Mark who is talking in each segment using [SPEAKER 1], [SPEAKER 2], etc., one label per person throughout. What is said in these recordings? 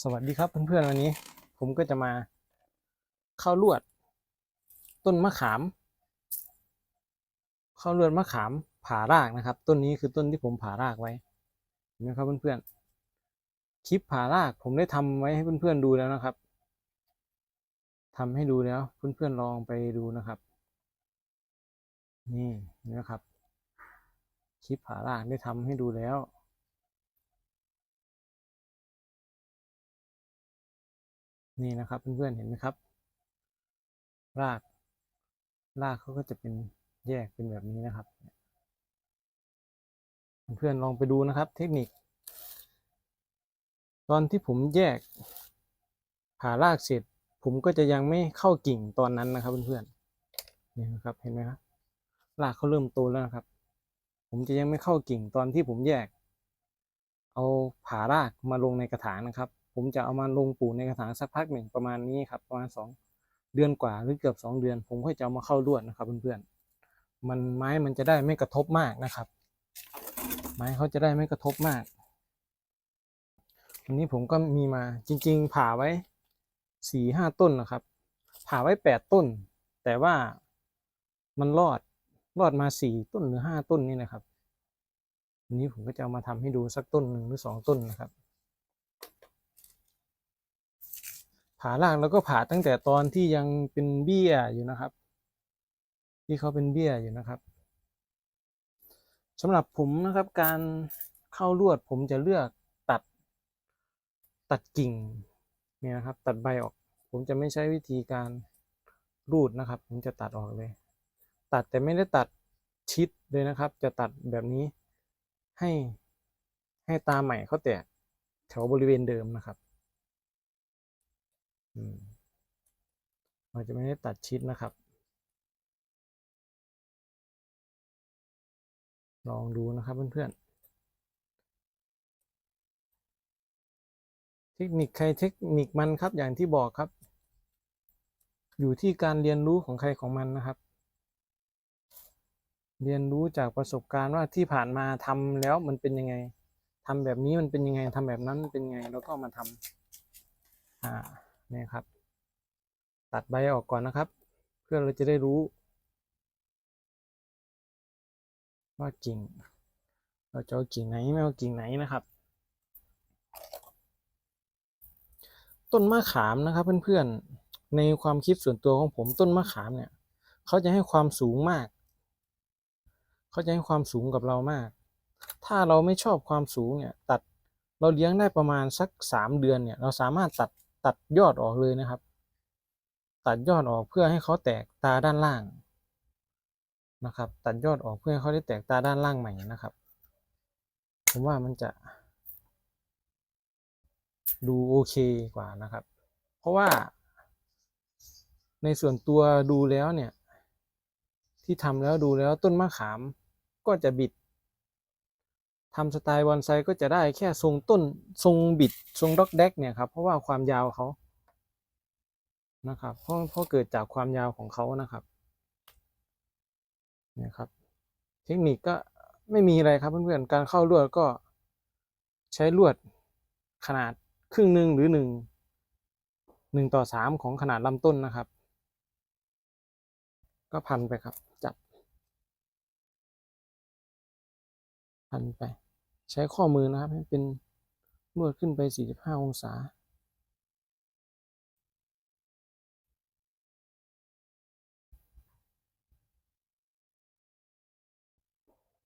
[SPEAKER 1] สวัสดีครับเพื่อนๆวันนี้ ผมก็จะมาเข้าลวด ต้นมะขาม เข้าลวดมะขามผ่ารากนะครับ ต้นนี้คือต้นที่ผมผ่ารากไว้เห็นไหมครับเพื่อนๆคลิปผ่ารากผมได้ทำไว้ให้เพื่อนๆดูแล้วนะครับทำให้ดูแล้วเพื่อนๆลองไปดูนะครับ นี่นะครับคลิปผ่ารากได้ทำให้ดูแล้ว นี่นะครับเพื่อนๆเห็นไหมครับ ราก รากเขาก็จะเป็นแยกเป็นแบบนี้นะครับ เพื่อนๆลองไปดูนะครับ เทคนิค ตอนที่ผมแยกผ่ารากเสร็จ ผมก็จะยังไม่เข้ากิ่งตอนนั้นนะครับเพื่อนๆนี่นะครับเห็นไหมครับรากเขาเริ่มโตแล้วนะครับ ผมจะยังไม่เข้ากิ่งตอนที่ผมแยก เอาผ่ารากมาลงในกระถางนะครับ ผมจะเอามาลงปลูกในกระถางสักพักหนึ่งประมาณนี้ครับประมาณสองเดือนกว่าหรือเกือบสองเดือน ผมค่อยจะเอามาเข้าลวดนะครับเพื่อนๆมันไม้มันจะได้ไม่กระทบมากนะครับ ไม้เขาจะได้ไม่กระทบมากวันนี้ผมก็มีมาจริง ๆ ผ่าไว้สี่ห้าต้นนะครับ ผ่าไว้แปดต้น แต่ว่ามันรอดรอดมาสี่ต้นหรือห้าต้นนี่นะครับวันนี้ผมก็จะเอามาทำให้ดูสักต้นหนึ่งหรือสองต้นนะครับ ผ่ารากแล้วก็ผ่าตั้งแต่ตอนที่ยังเป็นเบี้ยอยู่นะครับ ที่เขาเป็นเบี้ยอยู่นะครับสำหรับผมนะครับการเข้าลวดผมจะเลือกตัดตัดกิ่งเนี่ยนะครับ ตัดใบออก ผมจะไม่ใช้วิธีการรูดนะครับ ผมจะตัดออกเลย ตัดแต่ไม่ได้ตัดชิดเลยนะครับ จะตัดแบบนี้ให้ให้ตาใหม่เขาแตกแถวบริเวณเดิมนะครับ เราจะไม่ได้ตัดชิดนะครับ ลองดูนะครับเพื่อนๆ เทคนิคใครเทคนิคมันครับ อย่างที่บอกครับ อยู่ที่การเรียนรู้ของใครของมันนะครับ เรียนรู้จากประสบการณ์ว่าที่ผ่านมาทำแล้วมันเป็นยังไงทำแบบนี้มันเป็นยังไงทำแบบนั้นมันเป็นยังไง แล้วก็มาทำอ่า นี่ครับ ตัดใบออกก่อนนะครับ เพื่อเราจะได้รู้ ว่ากิ่ง เราจะเอากิ่งไหนไม่เอากิ่งไหนนะครับ ต้นมะขามนะครับเพื่อนๆในความคิดส่วนตัวของผมต้นมะขามเนี่ยเขาจะให้ความสูงมาก เขาจะให้ความสูงกับเรามาก ถ้าเราไม่ชอบความสูงเนี่ยตัดเราเลี้ยงได้ประมาณสักสามเดือนเนี่ย เราสามารถตัด ตัดยอดออกเลยนะครับ ตัดยอดออกเพื่อให้เขาแตกตาด้านล่างนะครับ ตัดยอดออกเพื่อให้เขาได้แตกตาด้านล่างใหม่นะครับ ผมว่ามันจะ ดูโอเคกว่านะครับ เพราะว่า ในส่วนตัวดูแล้วเนี่ย ที่ทำแล้วดูแล้วต้นมะขามก็จะบิด ทำสไตล์บอนไซก็จะได้แค่ทรงต้นทรงบิดทรงด็อกแดกเนี่ยครับเพราะว่าความยาวเขานะครับเพราะเพราะเกิดจากความยาวของเขานะครับเนี่ยครับ เทคนิคก็ไม่มีอะไรครับเพื่อนๆการเข้าลวดก็ใช้ลวดขนาดครึ่งหนึ่งหรือหนึ่งหนึ่งต่อสามของขนาดลำต้นนะครับ ก็พันไปครับ จับ พันไป ใช้ข้อมือนะครับ ให้เป็นลวดขึ้นไป 45 องศา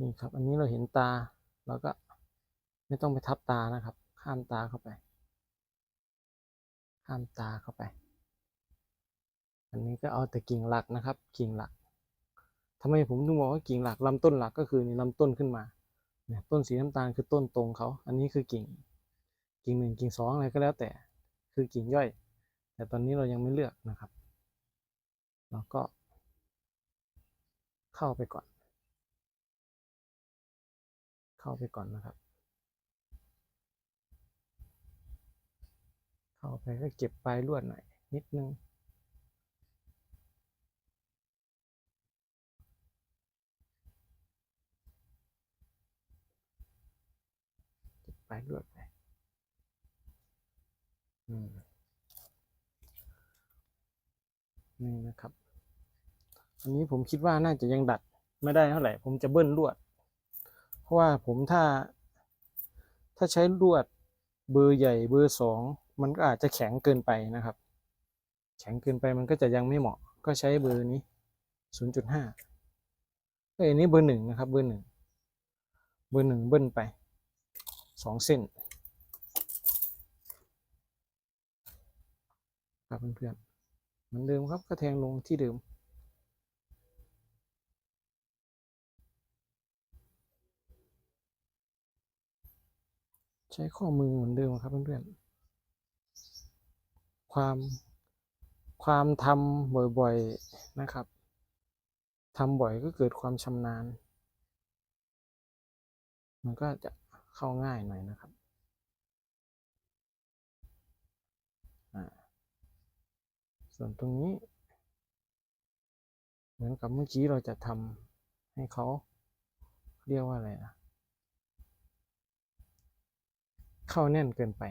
[SPEAKER 1] นี่ครับ อันนี้เราเห็นตาเราก็ไม่ต้องไปทับตานะครับ ข้ามตาเข้าไป ข้ามตาเข้าไป อันนี้ก็เอาแต่กิ่งหลักนะครับ กิ่งหลักทำไมผมถึงบอกว่ากิ่งหลักลำต้นหลักก็คือนี่ลำต้นขึ้นมา ต้นสีน้ำตาลคือต้นตรงเขา อันนี้คือกิ่ง กิ่งหนึ่งกิ่งสองอะไรก็แล้วแต่ คือกิ่งย่อย แต่ตอนนี้เรายังไม่เลือกนะครับเราก็ เข้าไปก่อน เข้าไปก่อนนะครับ เข้าไปก็เก็บปลายลวดหน่อยนิดนึง เก็บปลวดไปอืมนี่นะครับ อันนี้ผมคิดว่าน่าจะยังดัดไม่ได้เท่าไหร่ ผมจะเบิ้ลลวด เพราะว่าผมถ้า ถ้าใช้ลวดเบอร์ใหญ่เบอร์สองมันก็อาจจะแข็งเกินไปนะครับ แข็งเกินไปมันก็จะยังไม่เหมาะ ก็ใช้เบอร์นี้ 0.5เอ้ยอันนี้เบอร์หนึ่งนะครับ เบอร์หนึ่ง เบอร์หนึ่งเบิ้ลไป สองเส้นครับเพื่อนๆเหมือนเดิมครับก็แทงลงที่เดิม ใช้ข้อมือเหมือนเดิมครับเพื่อนๆความความทำบ่อยๆนะครับทำบ่อยก็เกิดความชำนาญ มันก็จะ เข้าง่ายหน่อยนะครับส่วนตรงนี้ เหมือนกับเมื่อกี้เราจะทำให้เขาเรียกว่าอะไรนะเข้าแน่นเกินไป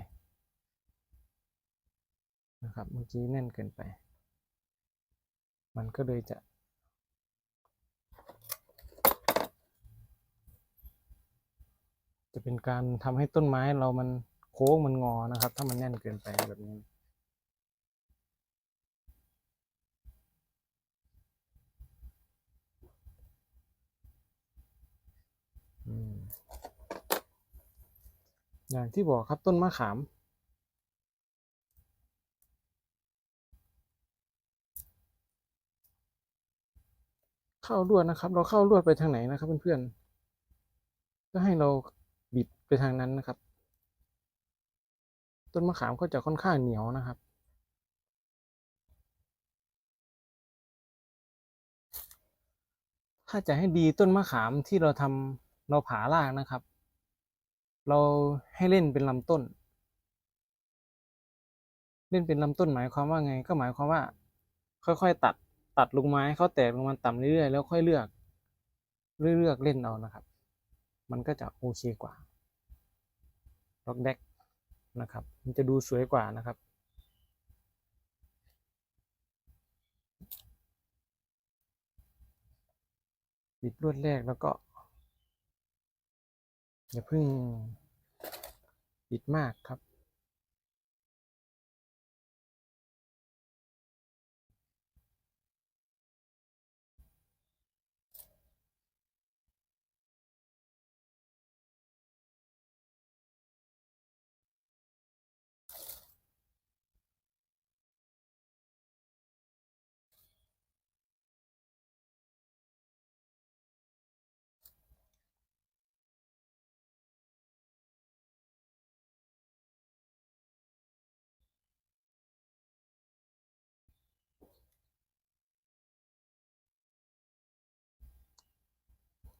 [SPEAKER 1] นะครับ เมื่อกี้แน่นเกินไป มันก็เลยจะ จะเป็นการทำให้ต้นไม้เรามันโค้งมันงอนะครับ ถ้ามันแน่นเกินไปแบบนี้ อย่างที่บอกครับต้นมะขามเข้าลวดนะครับ เราเข้าลวดไปทางไหนนะครับเพื่อนๆก็ให้เรา ไปทางนั้นนะครับ ต้นมะขามก็จะค่อนข้างเหนียวนะครับ ถ้าจะให้ดีต้นมะขามที่เราทำเราผ่ารากนะครับ เราให้เล่นเป็นลำต้น เล่นเป็นลำต้นหมายความว่าไง ก็หมายความว่า ค่อยๆตัดตัดลงไม้เขาแตกลงมาต่ำเรื่อยๆแล้วค่อยเลือกเลือกเล่นเอานะครับ มันก็จะโอเคกว่า ล็อกแดกนะครับ มันจะดูสวยกว่านะครับ บิดลวดแรกแล้วก็ อย่าเพิ่งบิดมากครับ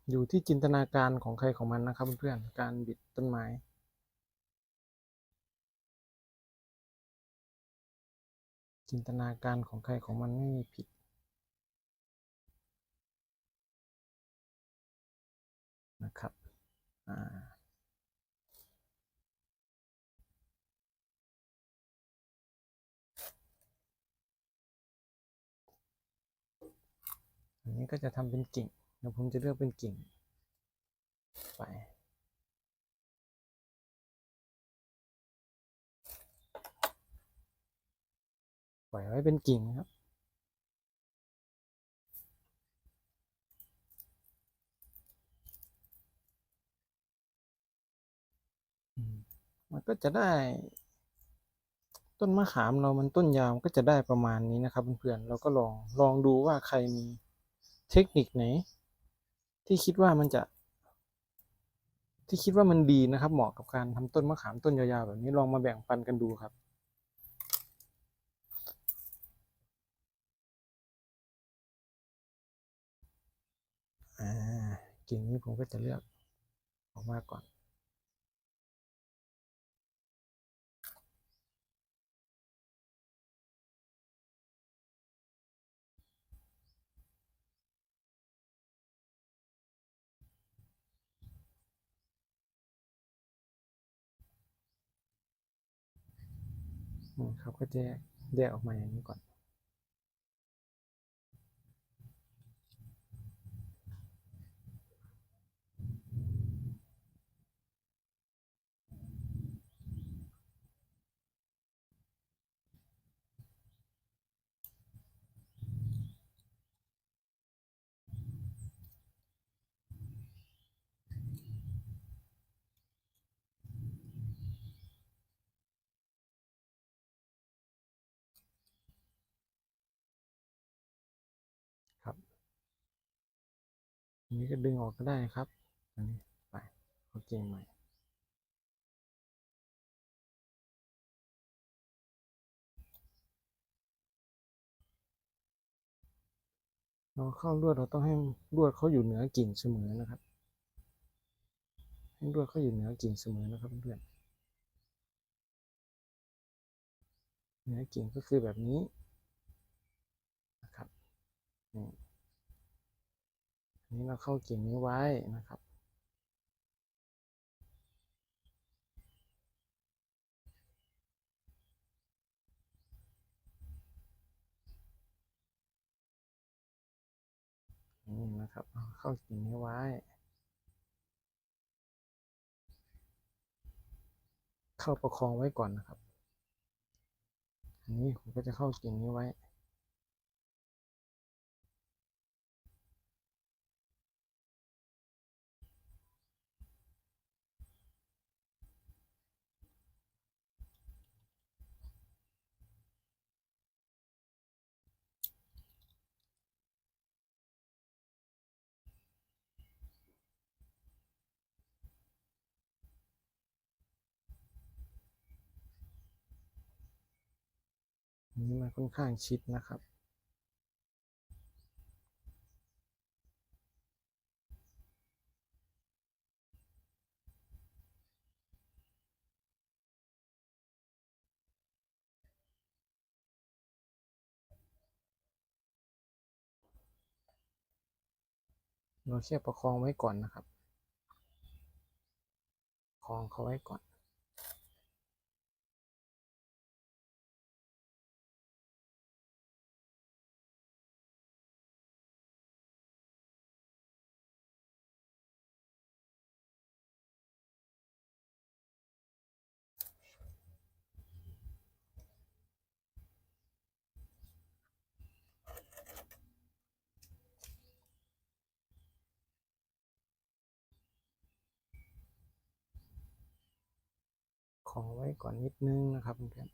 [SPEAKER 1] อยู่ที่จินตนาการของใครของมันนะครับเพื่อนๆการบิดต้นไม้จินตนาการของใครของมันไม่มีผิด นะครับอันนี้ก็จะทำเป็นกิ่ง เดี๋ยวผมจะเลือกเป็นกิ่ง ไป ปล่อยไว้เป็นกิ่งนะครับมันก็จะได้ ต้นมะขามเรามันต้นยาวก็จะได้ประมาณนี้นะครับเพื่อนๆเราก็ลองลองดูว่าใครมีเทคนิคไหน ที่คิดว่ามันจะ ที่คิดว่ามันดีนะครับ เหมาะกับการทำต้นมะขามต้นยาวๆแบบนี้ลองมาแบ่งปันกันดูครับอ่ากิ่งนี้ผมก็จะเลือกออกมาก่อน นี่ครับก็แยกแยกออกมาอย่างนี้ก่อน ครับ อันนี้ก็ดึงออกก็ได้ครับ อันนี้ไปโอเคใหม่เราเข้าลวดเราต้องให้ลวดเขาอยู่เหนือกิ่งเสมอนะครับให้ลวดเขาอยู่เหนือกิ่งเสมอนะครับเพื่อนเหนือกิ่งก็คือแบบนี้นะครับนี่ นี้เราเข้ากิ่งนี้ไว้นะครับ นี่นะครับเอาเข้ากิ่งนี้ไว้ เข้าประคองไว้ก่อนนะครับ อันนี้ผมก็จะเข้ากิ่งนี้ไว้ นี้มันค่อนข้างชิดนะครับ เราแค่ประคองไว้ก่อนนะครับ ประคองเขาไว้ก่อน ขอไว้ก่อนนิดนึงนะครับเพื่อน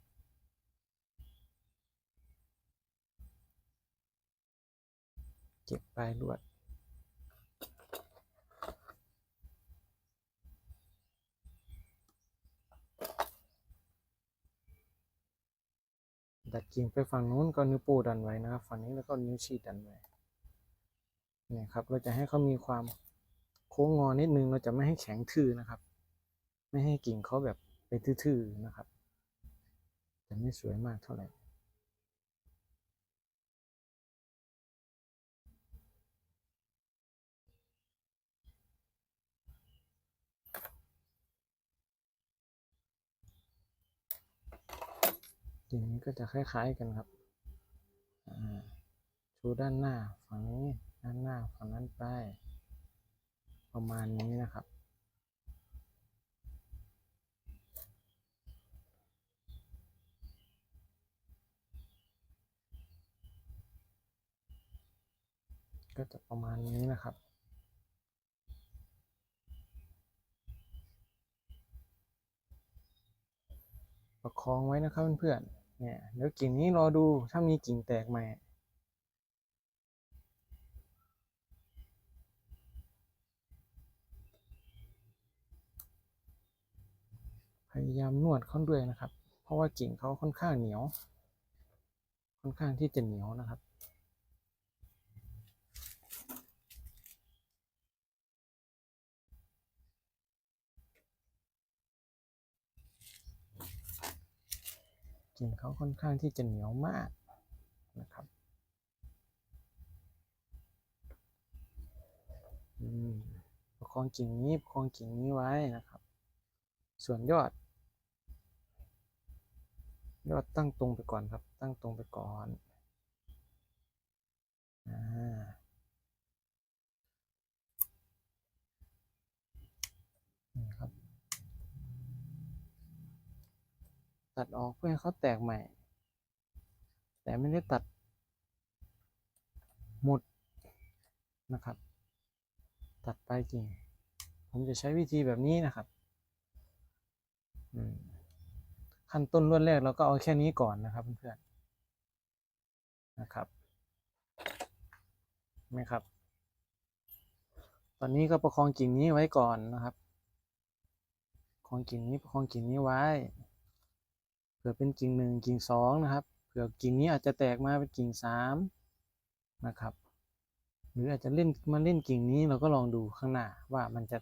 [SPEAKER 1] เก็บปลายลวดดัดกิ่งไปฝั่งนู้นก็นิ้วป้งดันไว้นะครับ ฝั่งนี้แล้วก็นิ้วชี้ดันไว้เนี่ยครับ เราจะให้เขามีความโค้งงอนิดนึง เราจะไม่ให้แข็งทื่อนะครับ ไม่ให้กิ่งเขาแบบ ทื่อๆนะครับจะไม่สวยมากเท่าไหร่กิ่งนี้ก็จะคล้ายๆกันครับชูด้านหน้าฝั่งนี้ ด้านหน้าฝั่งนั้นไป ประมาณนี้นะครับ ก็จะประมาณนี้นะครับ ประคองไว้นะครับเพื่อนๆเนี่ยเดี๋ยวกิ่งนี้รอดูถ้ามีกิ่งแตกใหม่พยายามนวดเขาด้วยนะครับ เพราะว่ากิ่งเขาค่อนข้างเหนียว ค่อนข้างที่จะเหนียวนะครับ กิ่งเขาค่อนข้างที่จะเหนียวมากนะครับประคองกิ่งนี้ประคองกิ่งนี้ไว้นะครับ ส่วนยอด ยอดตั้งตรงไปก่อนครับ ตั้งตรงไปก่อนอ่านี่ครับ ตัดออกเพื่อให้เขาแตกใหม่ แต่ไม่ได้ตัดหมดนะครับ ตัดไปลายกิ่ง ผมจะใช้วิธีแบบนี้นะครับขั้นต้นรวดแรกเราก็เอาแค่นี้ก่อนนะครับเพื่อนๆนะครับไหมครับ ตอนนี้ก็ประคองกิ่งนี้ไว้ก่อนนะครับประคองกิ่งนี้ประคองกิ่งนี้ไว้ ผื่อเป็นกิ่งหนึ่งกิ่งสองนะครับ เผื่อกิ่งนี้อาจจะแตกมาเป็นกิ่งสามนะครับ หรืออาจจะเล่นมาเล่นกิ่งนี้เราก็ลองดูข้างหน้าว่ามันจะ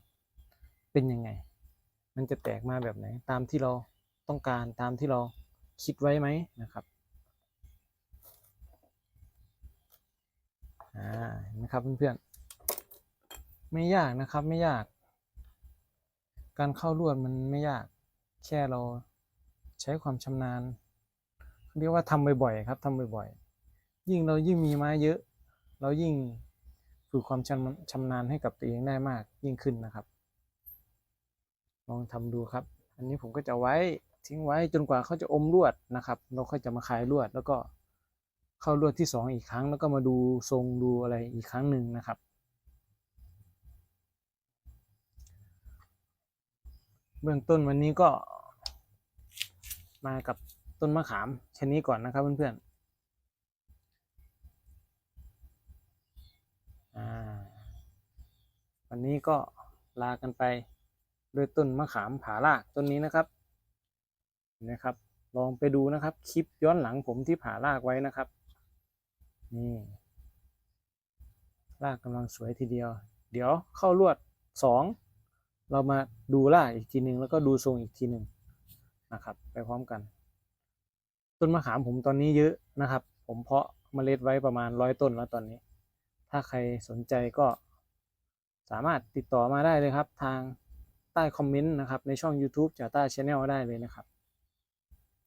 [SPEAKER 1] เป็นยังไง มันจะแตกมาแบบไหน ตามที่เราต้องการตามที่เราคิดไว้ไหมนะครับอ่าเห็นไหมครับเพื่อนๆไม่ยากนะครับไม่ยาก การเข้าลวดมันไม่ยากแค่เรา ใช้ความชำนาญ เรียกว่าทำบ่อยๆครับทำบ่อยๆ ยิ่งเรายิ่งมีไม้เยอะ เรายิ่งฝึกความชำชำนาญให้กับตัวเองได้มากยิ่งขึ้นนะครับ ลองทำดูครับ อันนี้ผมก็จะไว้ทิ้งไว้จนกว่าเขาจะอมลวดนะครับ เราค่อยจะมาคลายลวด แล้วก็เข้าลวดที่สองอีกครั้ง แล้วก็มาดูทรงดูอะไรอีกครั้งหนึ่งนะครับเบื้องต้นวันนี้ก็ มากับต้นมะขามชนนี้ก่อนนะครับเพื่อนๆวันนี้ก็ลากันไปด้วยต้นมะขามผารากต้นนี้นะครับเห็นะครับ ลองไปดูนะครับคลิปย้อนหลังผมที่ผ่ารากไว้นะครับนี่รากกำลังสวยทีเดียว เดี๋ยวเข้าลวดสองเรามาดูรากอีกทีหนึ่งแล้วก็ดูทรงอีกทีหนึ่ง นะครับ ไปพร้อมกัน ต้นมะขามผมตอนนี้เยอะนะครับ ผมเพาะเมล็ดไว้ประมาณร้อยต้นแล้วตอนนี้ ถ้าใครสนใจก็สามารถติดต่อมาได้เลยครับ ทางใต้คอมเมนต์นะครับ ในช่อง YouTube จ่าต้าชาแนลได้เลยนะครับ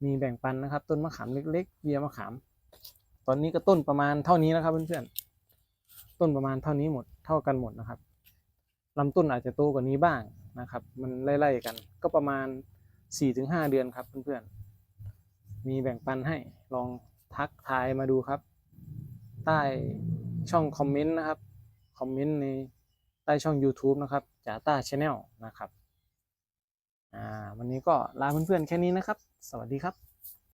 [SPEAKER 1] มีแบ่งปันนะครับ ต้นมะขามเล็ก ๆ เบียมะขาม ตอนนี้ก็ต้นประมาณเท่านี้นะครับเพื่อนๆต้นประมาณเท่านี้หมดเท่ากันหมดนะครับลำต้นอาจจะโตกว่านี้บ้างนะครับ มันไล่ๆกันก็ประมาณ สี่ถึงห้าเดือนครับเพื่อนๆ มีแบ่งปันให้ลองทักทายมาดูครับ ใต้ช่องคอมเมนต์นะครับ คอมเมนต์ในใต้ช่อง YouTube นะครับจ่าต้าชาแนลนะครับ อ่า วันนี้ก็ลาเพื่อนๆแค่นี้นะครับ สวัสดีครับ